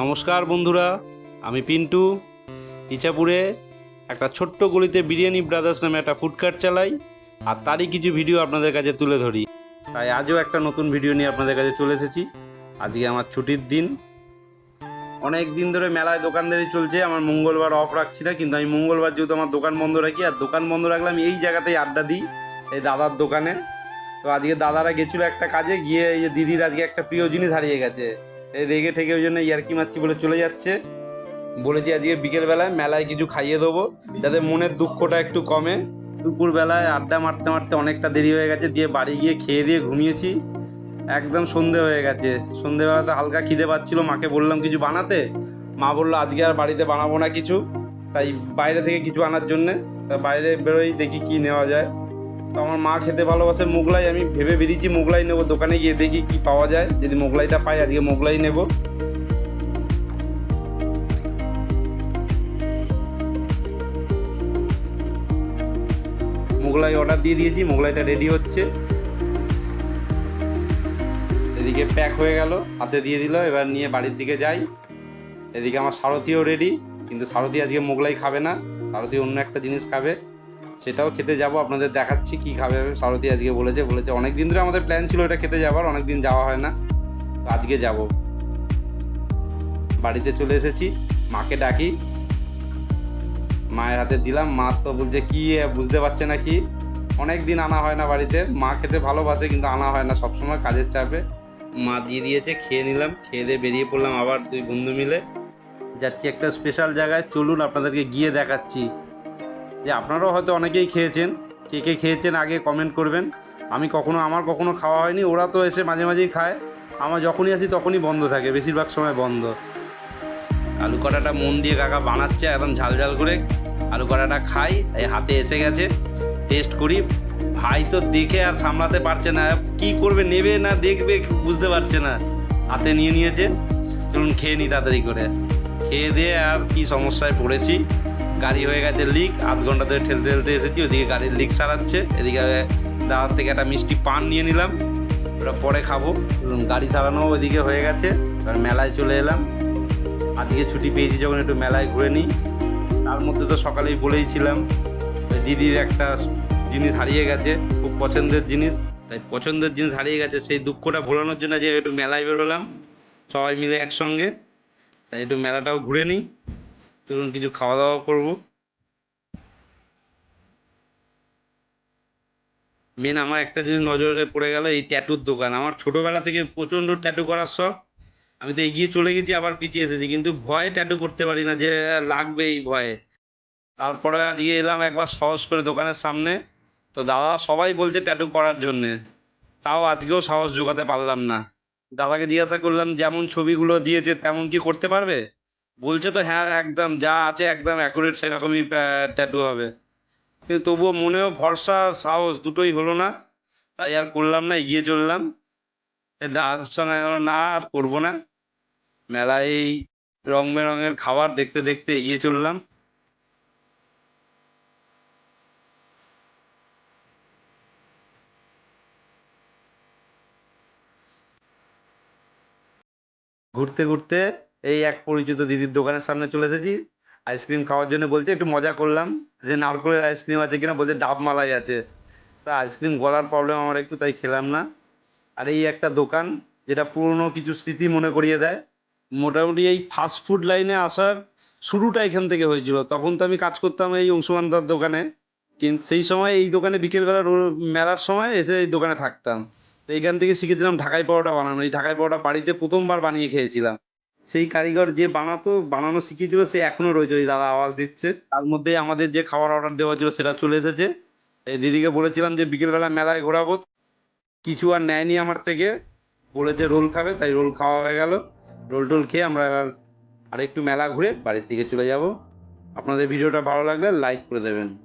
নমস্কার বন্ধুরা, আমি পিন্টু। ইচাপুরে একটা ছোট্ট গলিতে বিরিয়ানি ব্রাদার্স নামে একটা ফুডকার্ট চালাই, আর তারই কিছু ভিডিও আপনাদের কাছে তুলে ধরি। তাই আজও একটা নতুন ভিডিও নিয়ে আপনাদের কাছে চলে এসেছি। আজকে আমার ছুটির দিন। অনেক দিন ধরে মেলায় দোকানদারি চলছে, আমার মঙ্গলবার অফ রাখছি না, কিন্তু আমি মঙ্গলবার যেহেতু আমার দোকান বন্ধ রাখি, আর দোকান বন্ধ রাখলে আমি এই জায়গাতেই আড্ডা দিই, এই দাদার দোকানে। তো আজকে দাদারা গেছিল একটা কাজে, গিয়ে এই যে দিদির আজকে একটা প্রিয় জিনিস হারিয়ে গেছে। রেগে ঠেকে ওই জন্য ইয়ার্কি মারছি বলে চলে যাচ্ছে। বলেছি আজকে বিকেলবেলায় মেলায় কিছু খাইয়ে দেবো, যাতে মনের দুঃখটা একটু কমে। দুপুরবেলায় আড্ডা মারতে মারতে অনেকটা দেরি হয়ে গেছে, দিয়ে বাড়ি গিয়ে খেয়ে দিয়ে ঘুমিয়েছি। একদম সন্ধে হয়ে গেছে। সন্ধেবেলাতে হালকা খিদে পাচ্ছিলো, মাকে বললাম কিছু বানাতে। মা বলল, আজকে আর বাড়িতে বানাবো না কিছু। তাই বাইরে থেকে কিছু আনার জন্যে, তা বাইরে বেরোই, দেখি কি নেওয়া যায়। তো আমার মা খেতে ভালোবাসে মোগলাই, আমি ভেবে বেরিয়েছি মোগলাই নেব। দোকানে গিয়ে দেখি কি পাওয়া যায়। যদি মোগলাইটা পাই, আজকে মোগলাই নেব। মোগলাই অর্ডার দিয়ে দিয়েছি, মোগলাইটা রেডি হচ্ছে। এদিকে প্যাক হয়ে গেল, হাতে দিয়ে দিল, এবার নিয়ে বাড়ির দিকে যাই। এদিকে আমার সারথিও রেডি কিন্তু সারথি আজকে মোগলাই খাবে না। সারথি অন্য একটা জিনিস খাবে। সেটাও খেতে যাব, আপনাদের দেখাচ্ছি কি খাবে। সারথি আজকে বলেছে বলেছে অনেক দিন ধরে আমাদের প্ল্যান ছিল এটা খেতে যাওয়ার অনেক দিন যাওয়া হয় না। তো আজকে যাব। বাড়িতে চলে এসেছি, মাকে ডাকি। মায়ের হাতে দিলাম, মা তো বলছে, কি বুঝতে পারছে না কি? অনেক দিন আনা হয় না বাড়িতে। মা খেতে ভালোবাসে, কিন্তু আনা হয় না, সবসময় কাজের চাপে। মা দিয়ে দিয়েছে, খেয়ে নিলাম, খেয়ে দিয়ে বেরিয়ে পড়লাম আবার দুই বন্ধু মিলে। যাচ্ছি একটা স্পেশাল জায়গায়, চলুন আপনাদেরকে গিয়ে দেখাচ্ছি। যে আপনারাও হয়তো অনেকেই খেয়েছেন, কে কে খেয়েছেন আগে কমেন্ট করবেন। আমি কখনো, আমার কখনো খাওয়া হয়নি, ওরা তো এসে মাঝে মাঝেই খায়। আমার যখনই আসি তখনই বন্ধ থাকে, বেশিরভাগ সময় বন্ধ। আলু কড়াটা মন দিয়ে কাকা বানাচ্ছে, একদম ঝাল ঝাল করে। আলু কড়াটা খাই, এই হাতে এসে গেছে। টেস্ট করি। ভাই তো দেখে আর সামলাতে পারছে না। কি করবে, নেবে না দেখবে বুঝতে পারছে না। হাতে নিয়ে নিয়েছে। চলুন খেয়ে নিই তাড়াতাড়ি করে। খেয়ে দিয়ে আর কি সমস্যায় পড়েছি। গাড়ি হয়ে গেছে লিক আধ ঘণ্টা ধরে ঠেলতে ঠেলতে এসেছি, ওদিকে গাড়ির লিক সারাচ্ছে, এদিকে দাদার থেকে একটা মিষ্টি পান নিয়ে নিলাম, ওটা পরে খাব। গাড়ি সারানো ওইদিকে হয়ে গেছে, এবার মেলায় চলে এলাম। আজকে ছুটি পেয়েছি যখন একটু মেলায় ঘুরে নিই। তার মধ্যে তো সকালেই বলেইছিলাম দিদির একটা জিনিস হারিয়ে গেছে, খুব পছন্দের জিনিস। তাই পছন্দের জিনিস হারিয়ে গেছে, সেই দুঃখটা ভোলানোর জন্য যে একটু মেলায় বেরোলাম, সবাই মিলে একসঙ্গে। তাই একটু মেলাটাও ঘুরে নিই। চলুন কিছু খাওয়া দাওয়া করব। মেন আমার একটা জিনিস নজরে পড়ে গেল, এই ট্যাটুর দোকান। আমার ছোটবেলা থেকে প্রচণ্ড ট্যাটু করার শখ। আমি তো এগিয়ে চলে গেছি, আবার পিছিয়ে এসেছি। কিন্তু ভয়ে ট্যাটু করতে পারি না যে লাগবে এই ভয়ে। তারপরে আজকে এলাম একবার সাহস করে দোকানের সামনে। তো দাদা সবাই বলছে ট্যাটু করার জন্যে। তাও আজকেও সাহস জোগাতে পারলাম না। দাদাকে জিজ্ঞাসা করলাম, যেমন ছবিগুলো দিয়েছে, তেমন কি করতে পারবে? বলছে তো হ্যাঁ একদম, যা আছে একদম অ্যাকুরেট সেরকমই ট্যাটু হবে। কিন্তু তবুও মনেও ভরসা আর সাহস দুটোই হলো না। তাই আর করলাম না, এগিয়ে চললাম। দাদার সঙ্গে না আর করব না। মেলায় এই রং বেরঙের খাবার দেখতে দেখতে এগিয়ে চললাম। ঘুরতে ঘুরতে এই এক পরিচিত দিদির দোকানের সামনে চলে এসেছি। আইসক্রিম খাওয়ার জন্য বলছে, একটু মজা করলাম। যে নারকলের আইসক্রিম আছে কিনা বলছে, ডাব মালাই আছে। তা আইসক্রিম গলার প্রবলেম আমার একটু, তাই খেলাম না। আর এই একটা দোকান, যেটা পুরনো কিছু স্মৃতি মনে করিয়ে দেয়। মোটামুটি এই ফাস্ট ফুড লাইনে আসার শুরুটা এখান থেকে হয়েছিল। তখন তো আমি কাজ করতাম এই অংশুমান দার দোকানে। কিন্তু সেই সময় এই দোকানে বিকেলবেলা মেলার সময় এসে এই দোকানে থাকতাম। তো এইখান থেকে শিখেছিলাম ঢাকাই পরোটা বানানো। এই ঢাকাই পরোটা বাড়িতে প্রথমবার বানিয়ে খেয়েছিলাম। সেই কারিগর যে বানাতো, বানানো শিখিয়েছিল, সে এখনও রয়েছে। ওই দাদা আওয়াজ দিচ্ছে। তার মধ্যে আমাদের যে খাবার অর্ডার দেওয়া ছিল সেটা চলে এসেছে। দিদিকে বলেছিলাম যে, বিকেলবেলা মেলায় ঘোরাবো। কিছু আর নেয়নি আমার থেকে। বলেছে, রোল খাবে। তাই রোল খাওয়া হয়ে গেল। রোল টোল খেয়ে আমরা এবার আরেকটু মেলা ঘুরে বাড়ির দিকে চলে যাব। আপনাদের ভিডিওটা ভালো লাগলে লাইক করে দেবেন।